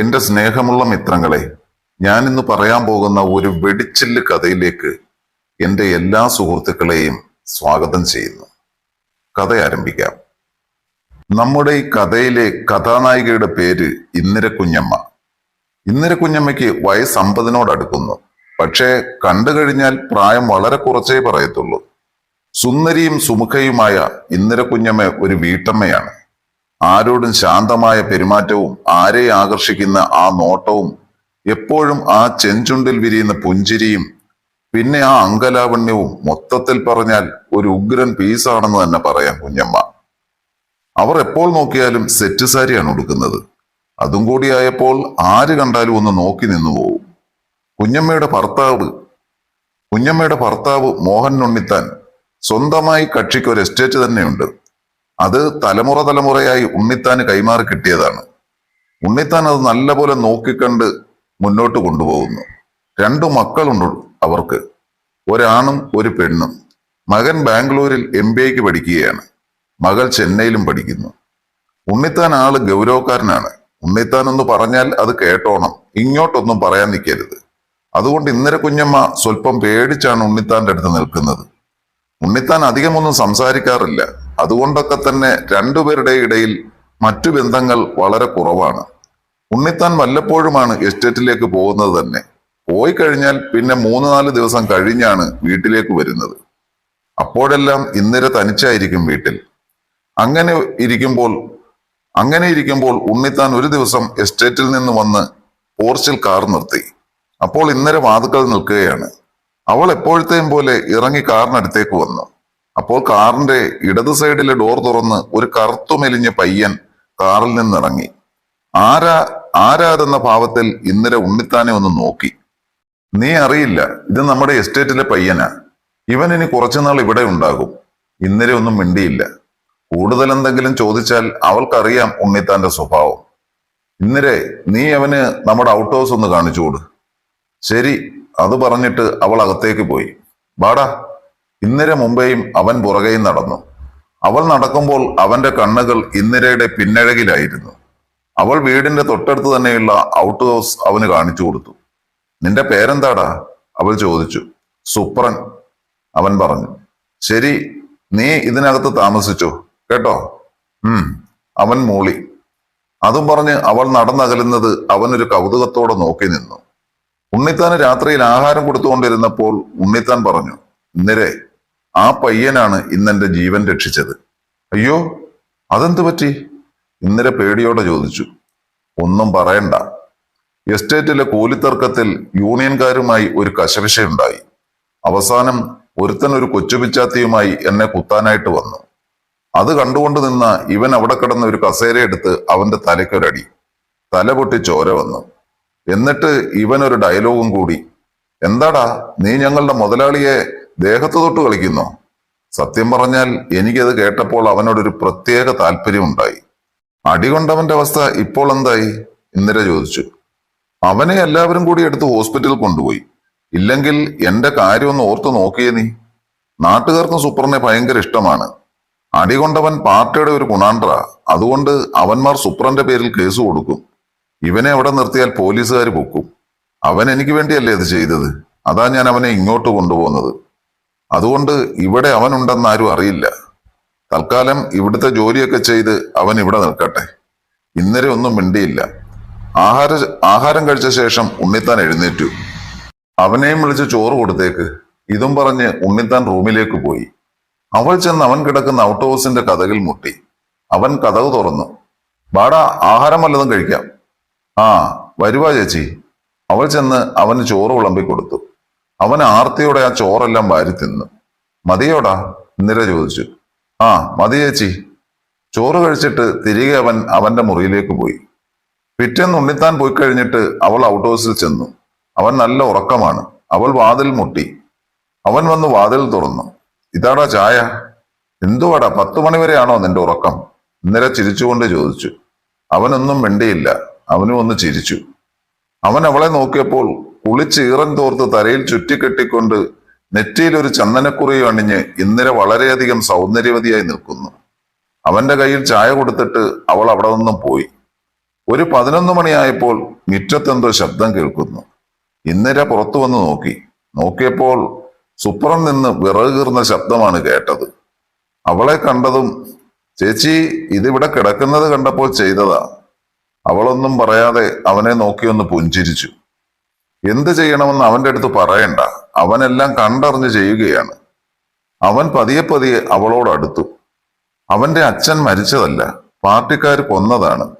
എന്റെ സ്നേഹമുള്ള മിത്രങ്ങളെ ഞാൻ ഇന്ന് പറയാൻ പോകുന്ന ഒരു വെടിച്ചില്ല് കഥയിലേക്ക് എന്റെ എല്ലാ സുഹൃത്തുക്കളെയും സ്വാഗതം ചെയ്യുന്നു. കഥ ആരംഭിക്കാം. നമ്മുടെ ഈ കഥയിലെ കഥാനായികയുടെ പേര് ഇന്ദിര കുഞ്ഞമ്മ ഇന്ദിര കുഞ്ഞമ്മയ്ക്ക് വയസ്സ് അമ്പതിനോടടുക്കുന്നു പക്ഷേ കണ്ടു കഴിഞ്ഞാൽ പ്രായം വളരെ കുറച്ചേ പറയത്തുള്ളൂ. സുന്ദരിയും സുമുഖയുമായ ഇന്ദിര കുഞ്ഞമ്മ ഒരു വീട്ടമ്മയാണ്. ആരോടും ശാന്തമായ പെരുമാറ്റവും ആരെ ആകർഷിക്കുന്ന ആ നോട്ടവും എപ്പോഴും ആ ചെഞ്ചുണ്ടിൽ വിരിയുന്ന പുഞ്ചിരിയും പിന്നെ ആ അങ്കലാവണ്യവും മൊത്തത്തിൽ പറഞ്ഞാൽ ഒരു ഉഗ്രൻ പീസാണെന്ന് തന്നെ പറയാം കുഞ്ഞമ്മ. അവർ എപ്പോൾ നോക്കിയാലും സെറ്റ് സാരിയാണ് ഉടുക്കുന്നത്. അതും കൂടിയായപ്പോൾ ആര് കണ്ടാലും ഒന്ന് നോക്കി നിന്നു പോവും. കുഞ്ഞമ്മയുടെ ഭർത്താവ് കുഞ്ഞമ്മയുടെ ഭർത്താവ് മോഹൻ ഉണ്ണിത്താൻ സ്വന്തമായി കക്ഷിക്ക് ഒരു എസ്റ്റേറ്റ് തന്നെയുണ്ട്. അത് തലമുറ തലമുറയായി ഉണ്ണിത്താന് കൈമാറി കിട്ടിയതാണ്. ഉണ്ണിത്താൻ അത് നല്ലപോലെ നോക്കിക്കണ്ട് മുന്നോട്ട് കൊണ്ടുപോകുന്നു. രണ്ടു മക്കളുണ്ട് അവർക്ക്. ഒരാണും ഒരു പെണ്ണും. മകൻ ബാംഗ്ലൂരിൽ എം ബി എക്ക് പഠിക്കുകയാണ്. മകൾ ചെന്നൈയിലും പഠിക്കുന്നു. ഉണ്ണിത്താൻ ആൾ ഗൗരവക്കാരനാണ്. ഉണ്ണിത്താൻ എന്ന് പറഞ്ഞാൽ അത് കേട്ടോണം. ഇങ്ങോട്ടൊന്നും പറയാൻ നിൽക്കരുത്. അതുകൊണ്ട് ഇന്നലെ കുഞ്ഞമ്മ സ്വല്പം പേടിച്ചാണ് ഉണ്ണിത്താന്റെ അടുത്ത് നിൽക്കുന്നത്. ഉണ്ണിത്താൻ അധികമൊന്നും സംസാരിക്കാറില്ല. അതുകൊണ്ടൊക്കെ തന്നെ രണ്ടുപേരുടെ ഇടയിൽ മറ്റു ബന്ധങ്ങൾ വളരെ കുറവാണ്. ഉണ്ണിത്താൻ വല്ലപ്പോഴുമാണ് എസ്റ്റേറ്റിലേക്ക് പോകുന്നത് തന്നെ. പോയി കഴിഞ്ഞാൽ പിന്നെ മൂന്ന് നാല് ദിവസം കഴിഞ്ഞാണ് വീട്ടിലേക്ക് വരുന്നത്. അപ്പോഴെല്ലാം ഇന്ദിര തനിച്ചായിരിക്കും വീട്ടിൽ. അങ്ങനെ ഇരിക്കുമ്പോൾ അങ്ങനെ ഇരിക്കുമ്പോൾ ഉണ്ണിത്താൻ ഒരു ദിവസം എസ്റ്റേറ്റിൽ നിന്ന് വന്ന് പോർച്ചിൽ കാർ നിർത്തി. അപ്പോൾ ഇന്നലെ വാതുക്കൾ നിൽക്കുകയാണ്. അവൾ എപ്പോഴത്തെയും പോലെ ഇറങ്ങി കാറിനടുത്തേക്ക് വന്നു. അപ്പോൾ കാറിന്റെ ഇടത് സൈഡിലെ ഡോർ തുറന്ന് ഒരു കറുത്തു മെലിഞ്ഞ പയ്യൻ കാറിൽ നിന്നിറങ്ങി. ആരാ ആരാതെന്ന ഭാവത്തിൽ ഇന്നലെ ഉണ്ണിത്താനെ ഒന്ന് നോക്കി. നീ അറിയില്ല ഇത് നമ്മുടെ എസ്റ്റേറ്റിലെ പയ്യനാ. ഇവൻ ഇനി കുറച്ചുനാൾ ഇവിടെ ഉണ്ടാകും. ഇന്നലെ ഒന്നും മിണ്ടിയില്ല. കൂടുതൽ എന്തെങ്കിലും ചോദിച്ചാൽ അവൾക്കറിയാം ഉണ്ണിത്താന്റെ സ്വഭാവം. ഇന്നലെ നീ അവന് നമ്മുടെ ഔട്ട് ഹൗസ് ഒന്ന് കാണിച്ചുകൊടു ശരി അത് പറഞ്ഞിട്ട് അവൾ അകത്തേക്ക് പോയി. ബാടാ ഇന്നലെ മുമ്പേയും അവൻ പുറകെയും നടന്നു. അവൾ നടക്കുമ്പോൾ അവന്റെ കണ്ണുകൾ ഇന്ദിരയുടെ പിന്നഴകിലായിരുന്നു. അവൾ വീടിന്റെ തൊട്ടടുത്ത് തന്നെയുള്ള ഔട്ട് ഹൗസ് അവന് കാണിച്ചു കൊടുത്തു. നിന്റെ പേരെന്താടാ? അവൾ ചോദിച്ചു. സുപ്രൻ അവൻ പറഞ്ഞു. ശരി നീ ഇതിനകത്ത് താമസിച്ചോ? കേട്ടോ. ഉം അവൻ മൂളി. അതും പറഞ്ഞ് അവൾ നടന്നകലുന്നത് അവനൊരു കൗതുകത്തോടെ നോക്കി നിന്നു. ഉണ്ണിത്താന് രാത്രിയിൽ ആഹാരം കൊടുത്തുകൊണ്ടിരുന്നപ്പോൾ ഉണ്ണിത്താൻ പറഞ്ഞു ഇന്നരെ ആ പയ്യനാണ് ഇന്നെന്റെ ജീവൻ രക്ഷിച്ചത്. അയ്യോ അതെന്ത് പറ്റി? ഇന്നലെ പേടിയോടെ ചോദിച്ചു. ഒന്നും പറയണ്ട. എസ്റ്റേറ്റിലെ കൂലിത്തർക്കത്തിൽ യൂണിയൻകാരുമായി ഒരു കശവിശയുണ്ടായി അവസാനം ഒരുത്തൻ ഒരു കൊച്ചുപിച്ചാത്തിയുമായി എന്നെ കുത്താനായിട്ട് വന്നു. അത് കണ്ടുകൊണ്ട് നിന്ന ഇവൻ അവിടെ കിടന്ന ഒരു കസേര എടുത്ത് അവന്റെ തലയ്ക്കൊരടി. തല പൊട്ടി ചോര വന്നു. എന്നിട്ട് ഇവൻ ഒരു ഡയലോഗും കൂടി. എന്താടാ നീ ഞങ്ങളുടെ മുതലാളിയെ ദേഹത്ത് തൊട്ട് കളിക്കുന്നോ. സത്യം പറഞ്ഞാൽ എനിക്കത് കേട്ടപ്പോൾ അവനോടൊരു പ്രത്യേക താല്പര്യമുണ്ടായി. അടികൊണ്ടവന്റെ അവസ്ഥ ഇപ്പോൾ എന്തായി? ഇന്ദിര ചോദിച്ചു. അവനെ എല്ലാവരും കൂടി എടുത്ത് ഹോസ്പിറ്റലിൽ കൊണ്ടുപോയി. ഇല്ലെങ്കിൽ എന്റെ കാര്യം ഒന്ന് ഓർത്ത് നോക്കിയേ നീ. നാട്ടുകാർക്ക് സുപ്രനെ ഭയങ്കര ഇഷ്ടമാണ്. അടികൊണ്ടവൻ പാർട്ടിയുടെ ഒരു ഗുണാണ്ട്ര അതുകൊണ്ട് അവന്മാർ സുപ്രന്റെ പേരിൽ കേസ് കൊടുക്കും. ഇവനെ അവിടെ നിർത്തിയാൽ പോലീസുകാർ പൊക്കും. അവൻ എനിക്ക് വേണ്ടിയല്ലേ ഇത് ചെയ്തത്? അതാ ഞാൻ അവനെ ഇങ്ങോട്ട് കൊണ്ടുപോകുന്നത്. അതുകൊണ്ട് ഇവിടെ അവനുണ്ടെന്ന് ആരും അറിയില്ല. തൽക്കാലം ഇവിടുത്തെ ജോലിയൊക്കെ ചെയ്ത് അവൻ ഇവിടെ നിൽക്കട്ടെ. ഇന്നലെ ഒന്നും മിണ്ടിയില്ല. ആഹാര ആഹാരം കഴിച്ച ശേഷം ഉണ്ണിത്താൻ എഴുന്നേറ്റു. അവനെയും വിളിച്ച് ചോറ് കൊടുത്തേക്ക്. ഇതും പറഞ്ഞ് ഉണ്ണിത്താൻ റൂമിലേക്ക് പോയി. അവൾ ചെന്ന് അവൻ കിടക്കുന്ന ഔട്ട് ഹൗസിന്റെ കഥകിൽ മുട്ടി. അവൻ കഥക് തുറന്നു. ബാടാ ആഹാരം വല്ലതും കഴിക്കാം. ആ വരുവാ ചേച്ചി. അവൾ ചെന്ന് അവന് ചോറ് വിളമ്പി കൊടുത്തു അവൻ ആർത്തിയോടെ ആ ചോറെല്ലാം വാരി തിന്നു. മതിയോടാ? ഇന്ദിര ചോദിച്ചു. ആ മതിയേച്ചി ചോറ് കഴിച്ചിട്ട് തിരികെ അവൻ അവന്റെ മുറിയിലേക്ക് പോയി. പിറ്റേന്ന് ഉണ്ണിത്താൻ പോയി കഴിഞ്ഞിട്ട് അവൾ ഔട്ട് ഹൗസിൽ ചെന്നു. അവൻ നല്ല ഉറക്കമാണ്. അവൾ വാതിൽ മുട്ടി. അവൻ വന്ന് വാതിൽ തുറന്നു. ഇതാടാ ചായ. എന്തുവാടാ? പത്തു മണിവരെയാണോ നിന്റെ ഉറക്കം? ഇന്നലെ ചിരിച്ചുകൊണ്ട് ചോദിച്ചു. അവനൊന്നും മിണ്ടിയില്ല. അവനും ഒന്ന് ചിരിച്ചു. അവൻ അവളെ നോക്കിയപ്പോൾ കുളിച്ച് ഈറൻ തോർത്ത് തലയിൽ ചുറ്റിക്കെട്ടിക്കൊണ്ട് നെറ്റിയിൽ ഒരു ചന്ദനക്കുറി അണിഞ്ഞ് ഇന്ദിര വളരെയധികം സൗന്ദര്യവതിയായി നിൽക്കുന്നു. അവന്റെ കയ്യിൽ ചായ കൊടുത്തിട്ട് അവൾ അവിടെ നിന്നും പോയി. ഒരു പതിനൊന്ന് മണിയായപ്പോൾ മുറ്റത്തെന്തോ ശബ്ദം കേൾക്കുന്നു. ഇന്ദിര പുറത്തു വന്ന് നോക്കി. നോക്കിയപ്പോൾ സുപ്രം നിന്ന് വിറക് കീറുന്ന ശബ്ദമാണ് കേട്ടത്. അവളെ കണ്ടതും ചേച്ചി ഇതിവിടെ കിടക്കുന്നത് കണ്ടപ്പോൾ ചെയ്തതാ. അവളൊന്നും പറയാതെ അവനെ നോക്കിയൊന്ന് പുഞ്ചിരിച്ചു. എന്ത് ചെയ്യണമെന്ന് അവന്റെ അടുത്ത് പറയണ്ട. അവനെല്ലാം കണ്ടറിഞ്ഞ് ചെയ്യുകയാണ്. അവൻ പതിയെ പതിയെ അവളോട് അടുത്തു. അവന്റെ അച്ഛൻ മരിച്ചതല്ല പാർട്ടിക്കാർ കൊന്നതാണ്.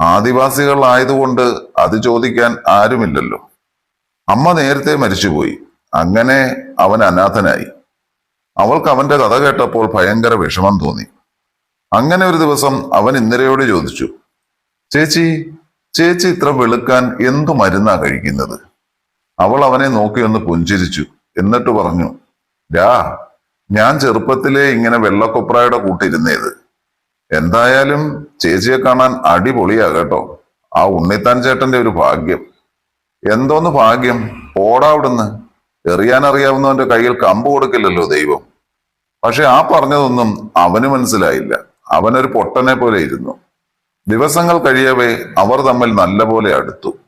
ആദിവാസികളായതുകൊണ്ട് അത് ചോദിക്കാൻ ആരുമില്ലല്ലോ. അമ്മ നേരത്തെ മരിച്ചുപോയി. അങ്ങനെ അവൻ അനാഥനായി. അവൾക്ക് അവന്റെ കഥ കേട്ടപ്പോൾ ഭയങ്കര വിഷമം തോന്നി. അങ്ങനെ ഒരു ദിവസം അവൻ ഇന്ദിരയോട് ചോദിച്ചു ചേച്ചി ചേച്ചി ഇത്ര വെളുക്കാൻ എന്തു മരുന്നാ കഴിക്കുന്നത്? അവൾ അവനെ നോക്കി ഒന്ന് പുഞ്ചിരിച്ചു. എന്നിട്ട് പറഞ്ഞു രാ ഞാൻ ചെറുപ്പത്തിലേ ഇങ്ങനെ വെള്ളക്കൊപ്രായുടെ കൂട്ടിരുന്നേത്. എന്തായാലും ചേച്ചിയെ കാണാൻ അടിപൊളിയാ കേട്ടോ. ആ ഉണ്ണിത്താൻ ചേട്ടന്റെ ഒരു ഭാഗ്യം. എന്തോന്ന് ഭാഗ്യം? പോടാ അവിടുന്ന്. എറിയാനറിയാവുന്നവന്റെ കയ്യിൽ കമ്പ് കൊടുക്കില്ലല്ലോ ദൈവം. പക്ഷെ ആ പറഞ്ഞതൊന്നും അവന് മനസ്സിലായില്ല. അവനൊരു പൊട്ടനെ പോലെ ഇരുന്നു. ദിവസങ്ങൾ കഴിയവേ അവർ തമ്മിൽ നല്ലപോലെ അടുത്തു.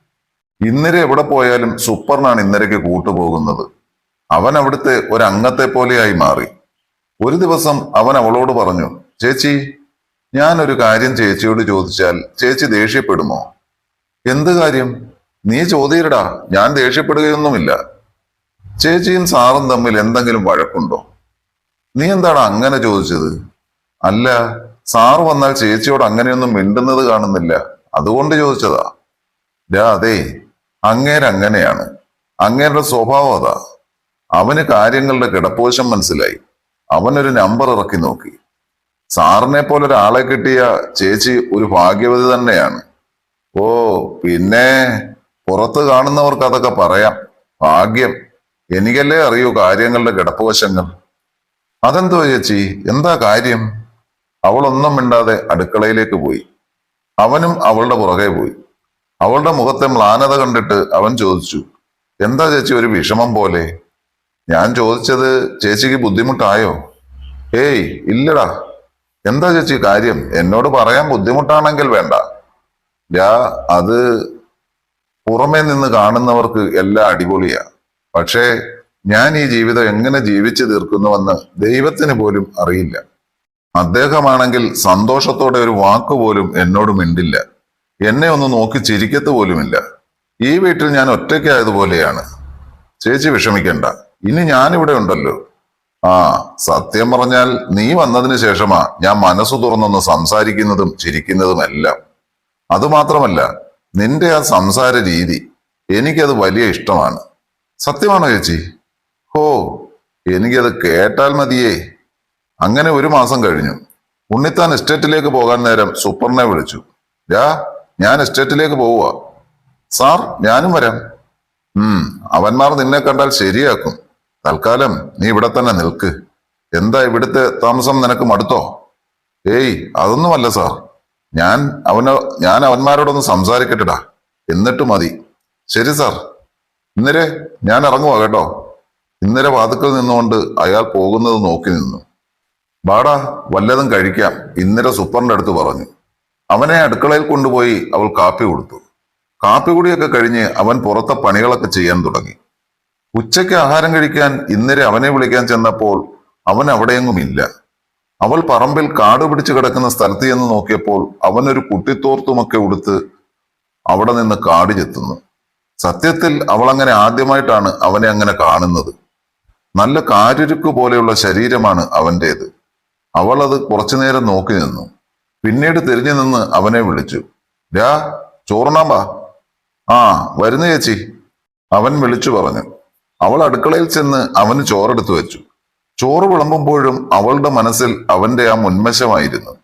ഇന്നര എവിടെ പോയാലും സൂപ്പറിനാണ് ഇന്നരയ്ക്ക് കൂട്ടുപോകുന്നത്. അവൻ അവിടുത്തെ ഒരു അംഗത്തെ പോലെയായി മാറി. ഒരു ദിവസം അവൻ അവളോട് പറഞ്ഞു ചേച്ചി ഞാൻ ഒരു കാര്യം ചേച്ചിയോട് ചോദിച്ചാൽ ചേച്ചി ദേഷ്യപ്പെടുമോ? എന്ത് കാര്യം? നീ ചോദിയിരടാ ഞാൻ ദേഷ്യപ്പെടുകയൊന്നുമില്ല. ചേച്ചിയും സാറും തമ്മിൽ എന്തെങ്കിലും വഴക്കുണ്ടോ? നീ എന്താണ് അങ്ങനെ ചോദിച്ചത്? അല്ല സാറ് വന്നാൽ ചേച്ചിയോട് അങ്ങനെയൊന്നും മിണ്ടുന്നത് കാണുന്നില്ല. അതുകൊണ്ട് ചോദിച്ചതാ. രാ അതെ അങ്ങേരങ്ങനെയാണ് അങ്ങേരുടെ സ്വഭാവം അതാ. അവന് കാര്യങ്ങളുടെ കിടപ്പോശം മനസ്സിലായി. അവനൊരു നമ്പർ ഇറക്കി നോക്കി. സാറിനെ പോലെ ഒരാളെ കിട്ടിയ ചേച്ചി ഒരു ഭാഗ്യവതി തന്നെയാണ്. ഓ പിന്നെ പുറത്ത് കാണുന്നവർക്ക് അതൊക്കെ പറയാം. ഭാഗ്യം. എനിക്കല്ലേ അറിയൂ കാര്യങ്ങളുടെ കിടപ്പുവശങ്ങൾ അതെന്തോ ചേച്ചി? എന്താ കാര്യം? അവളൊന്നും മിണ്ടാതെ അടുക്കളയിലേക്ക് പോയി. അവനും അവളുടെ പുറകെ പോയി. അവളുടെ മുഖത്തെ മ്ലാനത കണ്ടിട്ട് അവൻ ചോദിച്ചു എന്താ ചേച്ചി ഒരു വിഷമം പോലെ? ഞാൻ ചോദിച്ചത് ചേച്ചിക്ക് ബുദ്ധിമുട്ടായോ? ഏയ് ഇല്ലടാ. എന്താ ചേച്ചി കാര്യം? എന്നോട് പറയാൻ ബുദ്ധിമുട്ടാണെങ്കിൽ വേണ്ട. യാ അത് പുറമേ നിന്ന് കാണുന്നവർക്ക് എല്ലാം അടിപൊളിയാ. പക്ഷേ ഞാൻ ഈ ജീവിതം എങ്ങനെ ജീവിച്ചു തീർക്കുന്നുവെന്ന് ദൈവത്തിന് പോലും അറിയില്ല. അദ്ദേഹമാണെങ്കിൽ സന്തോഷത്തോടെ ഒരു വാക്കുപോലും എന്നോട് മിണ്ടില്ല. എന്നെ ഒന്ന് നോക്കി ചിരിക്കത്ത് പോലുമില്ല. ഈ വീട്ടിൽ ഞാൻ ഒറ്റയ്ക്കായതുപോലെയാണ്. ചേച്ചി വിഷമിക്കണ്ട. ഇനി ഞാനിവിടെ ഉണ്ടല്ലോ. ആ സത്യം പറഞ്ഞാൽ നീ വന്നതിന് ശേഷമാ ഞാൻ മനസ്സു തുറന്നൊന്ന് സംസാരിക്കുന്നതും ചിരിക്കുന്നതും എല്ലാം അതുമാത്രമല്ല നിന്റെ ആ സംസാര രീതി എനിക്കത് വലിയ ഇഷ്ടമാണ്. സത്യമാണോ ചേച്ചി? ഹോ എനിക്കത് കേട്ടാൽ മതിയേ. അങ്ങനെ ഒരു മാസം കഴിഞ്ഞു. ഉണ്ണിത്താൻ എസ്റ്റേറ്റിലേക്ക് പോകാൻ നേരം സൂപ്പറിനെ വിളിച്ചു. രാ ഞാൻ എസ്റ്റേറ്റിലേക്ക് പോവുക. സാർ ഞാനും വരാം. ഉം അവന്മാർ നിന്നെ കണ്ടാൽ ശരിയാക്കും. തൽക്കാലം നീ ഇവിടെ തന്നെ നിൽക്ക്. എന്താ ഇവിടുത്തെ താമസം നിനക്ക് മടുത്തോ? ഏയ് അതൊന്നുമല്ല സാർ. ഞാൻ അവനോ ഞാൻ അവന്മാരോടൊന്ന് സംസാരിക്കട്ടെടാ. എന്നിട്ട് മതി. ശരി സാർ. ഇന്നലെ ഞാൻ ഇറങ്ങുവാ കേട്ടോ. ഇന്നലെ വാതുക്കൽ നിന്നുകൊണ്ട് അയാൾ പോകുന്നത് നോക്കി നിന്നു. ബാടാ വല്ലതും കഴിക്കാം ഇന്നലെ സൂപ്പറിന്റെ അടുത്ത് പറഞ്ഞു. അവനെ അടുക്കളയിൽ കൊണ്ടുപോയി അവൾ കാപ്പി കൊടുത്തു. കാപ്പി കുടിയൊക്കെ കഴിഞ്ഞ് അവൻ പുറത്തെ പണികളൊക്കെ ചെയ്യാൻ തുടങ്ങി. ഉച്ചയ്ക്ക് ആഹാരം കഴിക്കാൻ ഇന്നലെ അവനെ വിളിക്കാൻ ചെന്നപ്പോൾ അവൻ അവിടെയെങ്ങുമില്ല. അവൾ പറമ്പിൽ കാട് പിടിച്ചു കിടക്കുന്ന സ്ഥലത്ത് ചെന്ന് നോക്കിയപ്പോൾ അവനൊരു കുട്ടിത്തോർത്തുമൊക്കെ ഉടുത്ത് അവിടെ നിന്ന് കാട് ചെത്തുന്നു. സത്യത്തിൽ അവൾ അങ്ങനെ ആദ്യമായിട്ടാണ് അവനെ അങ്ങനെ കാണുന്നത്. നല്ല കാരുരുക്ക് പോലെയുള്ള ശരീരമാണ് അവന്റേത് അവൾ അത് കുറച്ചു നേരം നോക്കി നിന്നു. പിന്നീട് തിരിഞ്ഞു നിന്ന് അവനെ വിളിച്ചു. രാ ചോറുണാമ്പാ ആ വരുന്നു ചേച്ചി. അവൻ വിളിച്ചു പറഞ്ഞു. അവൾ അടുക്കളയിൽ ചെന്ന് അവന് ചോറെടുത്തു വെച്ചു. ചോറ് വിളമ്പുമ്പോഴും അവളുടെ മനസ്സിൽ അവന്റെ ആ മുൻവശമായിരുന്നു.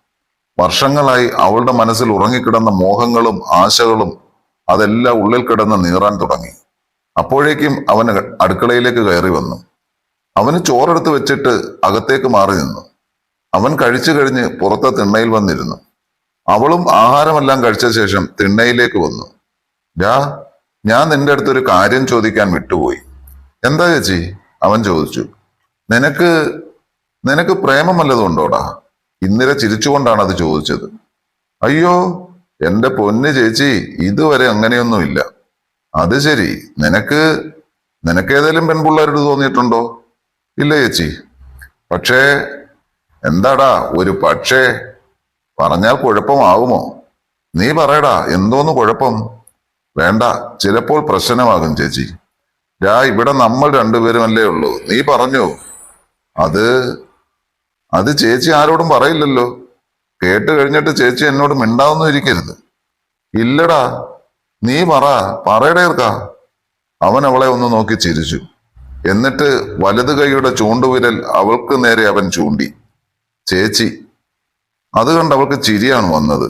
വർഷങ്ങളായി അവളുടെ മനസ്സിൽ ഉറങ്ങിക്കിടന്ന മോഹങ്ങളും ആശകളും അതെല്ലാം ഉള്ളിൽ കിടന്ന് നീറാൻ തുടങ്ങി. അപ്പോഴേക്കും അവൻ അടുക്കളയിലേക്ക് കയറി വന്നു. അവന് ചോറെടുത്ത് വെച്ചിട്ട് അകത്തേക്ക് മാറി നിന്നു. അവൻ കഴിച്ചു കഴിഞ്ഞ് പുറത്തെ തിണ്ണയിൽ വന്നിരുന്നു. അവളും ആഹാരമെല്ലാം കഴിച്ച ശേഷം തിണ്ണയിലേക്ക് വന്നു. രാ ഞാൻ നിന്റെ അടുത്തൊരു കാര്യം ചോദിക്കാൻ വിട്ടുപോയി. എന്താ ചേച്ചി? അവൻ ചോദിച്ചു. നിനക്ക് നിനക്ക് പ്രേമം വല്ലതും ഉണ്ടോടാ ചിരിച്ചുകൊണ്ടാണ് അത് ചോദിച്ചത്. അയ്യോ എന്റെ പൊന്ന് ചേച്ചി ഇതുവരെ അങ്ങനെയൊന്നുമില്ല. അത് ശരി നിനക്ക് നിനക്കേതേലും പെൺപിള്ളേരോട് തോന്നിയിട്ടുണ്ടോ? ഇല്ല ചേച്ചി. പക്ഷേ എന്താടാ? ഒരു പക്ഷേ പറഞ്ഞാൽ കുഴപ്പമാകുമോ? നീ പറയടാ എന്തോന്ന് കുഴപ്പം? വേണ്ട ചിലപ്പോൾ പ്രശ്നമാകും ചേച്ചി. രാ ഇവിടെ നമ്മൾ രണ്ടുപേരുമല്ലേ ഉള്ളൂ. നീ പറഞ്ഞു. അത് അത് ചേച്ചി ആരോടും പറയില്ലല്ലോ. കേട്ട് കഴിഞ്ഞിട്ട് ചേച്ചി എന്നോട് മിണ്ടാവുന്നു ഇരിക്കരുത്. ഇല്ലടാ നീ പറ പറയടേർക്ക അവൻ അവളെ ഒന്ന് നോക്കി ചിരിച്ചു. എന്നിട്ട് വലതു കൈയുടെ ചൂണ്ടുവിരൽ അവൾക്ക് നേരെ അവൻ ചൂണ്ടി. ചേച്ചി അത് കണ്ട് അവൾക്ക് ചിരിയാണ് വന്നത്.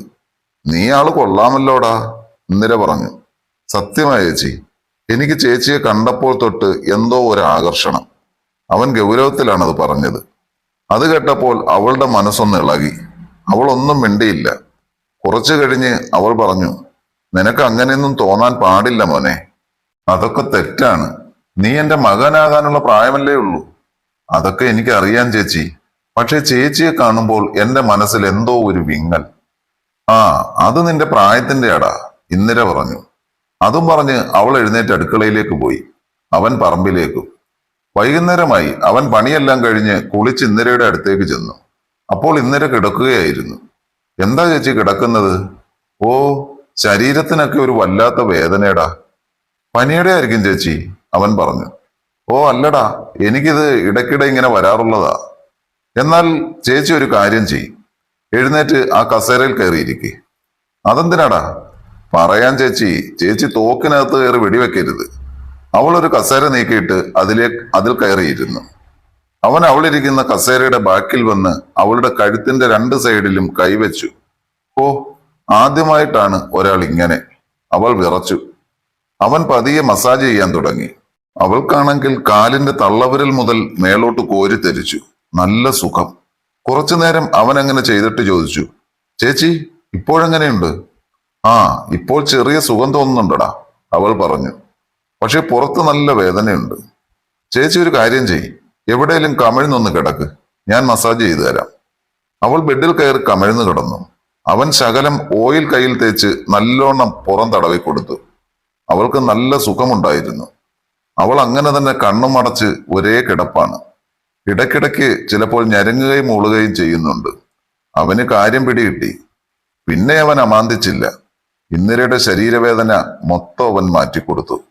നീ ആൾ കൊള്ളാമല്ലോടാ ഇന്ദിര പറഞ്ഞു. സത്യമായ ചേച്ചി എനിക്ക് ചേച്ചിയെ കണ്ടപ്പോൾ തൊട്ട് എന്തോ ഒരു ആകർഷണം അവൻ ഗൗരവത്തിലാണത് പറഞ്ഞത്. അത് കേട്ടപ്പോൾ അവളുടെ മനസ്സൊന്ന് ഇളകി. അവളൊന്നും മിണ്ടിയില്ല. കുറച്ചു കഴിഞ്ഞ് അവൾ പറഞ്ഞു നിനക്ക് അങ്ങനെയൊന്നും തോന്നാൻ പാടില്ല മോനെ. അതൊക്കെ തെറ്റാണ്. നീ എന്റെ മകനാകാനുള്ള പ്രായമല്ലേ ഉള്ളൂ. അതൊക്കെ എനിക്ക് അറിയാൻ ചേച്ചി. പക്ഷെ ചേച്ചിയെ കാണുമ്പോൾ എന്റെ മനസ്സിൽ എന്തോ ഒരു വിങ്ങൽ. ആ അത് നിന്റെ പ്രായത്തിന്റെ അടാ ഇന്ദിര പറഞ്ഞു. അതും പറഞ്ഞ് അവൾ എഴുന്നേറ്റ് അടുക്കളയിലേക്ക് പോയി. അവൻ പറമ്പിലേക്കും. വൈകുന്നേരമായി അവൻ പണിയെല്ലാം കഴിഞ്ഞ് കുളിച്ച് ഇന്ദിരയുടെ അടുത്തേക്ക് ചെന്നു. അപ്പോൾ ഇന്ദിര കിടക്കുകയായിരുന്നു. എന്താ ചേച്ചി കിടക്കുന്നത്? ഓ ശരീരത്തിനൊക്കെ ഒരു വല്ലാത്ത വേദനയടാ പനിയുടെ ആയിരിക്കും ചേച്ചി അവൻ പറഞ്ഞു. ഓ അല്ലടാ എനിക്കിത് ഇടയ്ക്കിടെ ഇങ്ങനെ വരാറുള്ളതാ. എന്നാൽ ചേച്ചി ഒരു കാര്യം ചെയ്യും. എഴുന്നേറ്റ് ആ കസേരയിൽ കയറിയിരിക്കെ. അതെന്തിനാടാ? പറയാൻ ചേച്ചി ചേച്ചി തോക്കിനകത്ത് കയറി വെടിവെക്കരുത്. അവൾ ഒരു കസേര നീക്കിയിട്ട് അതിലേ അതിൽ കയറിയിരുന്നു. അവൻ അവളിരിക്കുന്ന കസേരയുടെ ബാക്കിൽ വന്ന് അവളുടെ കഴുത്തിന്റെ രണ്ട് സൈഡിലും കൈവച്ചു. ഓ ആദ്യമായിട്ടാണ് ഒരാൾ ഇങ്ങനെ. അവൾ വിറച്ചു. അവൻ പതിയെ മസാജ് ചെയ്യാൻ തുടങ്ങി. അവൾക്കാണെങ്കിൽ കാലിന്റെ തള്ളവിരൽ മുതൽ മേലോട്ട് കോരിത്തെരിച്ചു നല്ല സുഖം. കുറച്ചു നേരം അവൻ അങ്ങനെ ചെയ്തിട്ട് ചോദിച്ചു. ചേച്ചി ഇപ്പോഴെങ്ങനെയുണ്ട്? ആ ഇപ്പോൾ ചെറിയ സുഖം തോന്നുന്നുണ്ടടാ അവൾ പറഞ്ഞു. പക്ഷെ പുറത്ത് നല്ല വേദനയുണ്ട്. ചേച്ചി ഒരു കാര്യം ചെയ് എവിടെയെങ്കിലും കമിഴ്ന്നൊന്ന് കിടക്ക്. ഞാൻ മസാജ് ചെയ്തു തരാം. അവൾ ബെഡിൽ കയറി കമിഴ്ന്നു കിടന്നു. അവൻ ശകലം ഓയിൽ കയ്യിൽ തേച്ച് നല്ലോണം പുറം തടവി കൊടുത്തു. അവൾക്ക് നല്ല സുഖമുണ്ടായിരുന്നു. അവൾ അങ്ങനെ തന്നെ കണ്ണുമടച്ച് ഒരേ കിടപ്പാണ്. ഇടയ്ക്കിടയ്ക്ക് ചിലപ്പോൾ ഞരങ്ങുകയും മൂളുകയും ചെയ്യുന്നുണ്ട്. അവന് കാര്യം പിടികിട്ടി. പിന്നെ അവൻ അമാന്തിച്ചില്ല. ഇന്ദിരയുടെ ശരീരവേദന മൊത്തം അവൻ മാറ്റിക്കൊടുത്തു.